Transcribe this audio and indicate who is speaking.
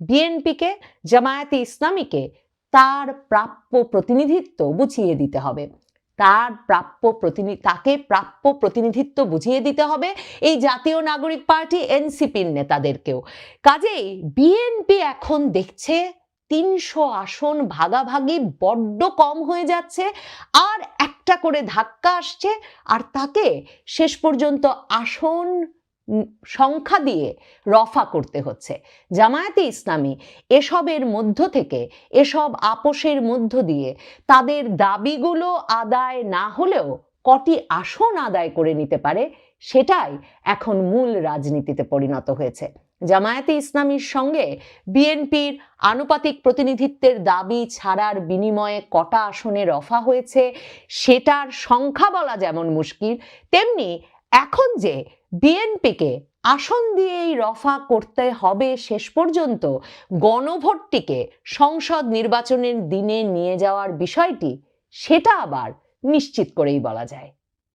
Speaker 1: বিএনপিকে, জামায়াতে ইসলামীকে তার প্রাপ্য প্রতিনিধিত্ব বুঝিয়ে দিতে হবে। তার প্রাপ্য প্রতিনি, তাকে প্রাপ্য প্রতিনিধিত্ব বুঝিয়ে দিতে হবে এই জাতীয় নাগরিক পার্টি এনসিপির নেতাদেরকেও। কাজেই বিএনপি এখন দেখছে তিনশো আসন ভাগাভাগি বড্ড কম হয়ে যাচ্ছে, আর একটা করে ধাক্কা আসছে, আর তাকে শেষ পর্যন্ত আসন সংখ্যা দিয়ে রফা করতে হচ্ছে। জামায়াতে ইসলামী এসবের মধ্য থেকে, এসব আপোষের মধ্য দিয়ে তাদের দাবিগুলো আদায় না হলেও কটি আসন আদায় করে নিতে পারে, সেটাই এখন মূল রাজনীতিতে পরিণত হয়েছে। জামায়াতে ইসলামীর সঙ্গে বিএনপির আনুপাতিক প্রতিনিধিত্বের দাবি ছাড়ার বিনিময়ে কটা আসনে রফা হয়েছে, সেটার সংখ্যা বলা যেমন মুশকিল, তেমনি এখন যে বিএনপিকে আসন দিয়েই রফা করতে হবে শেষ পর্যন্ত, গণভোটটিকে সংসদ নির্বাচনের দিনে নিয়ে যাওয়ার বিষয়টি, সেটা আবার নিশ্চিত করেই বলা যায়।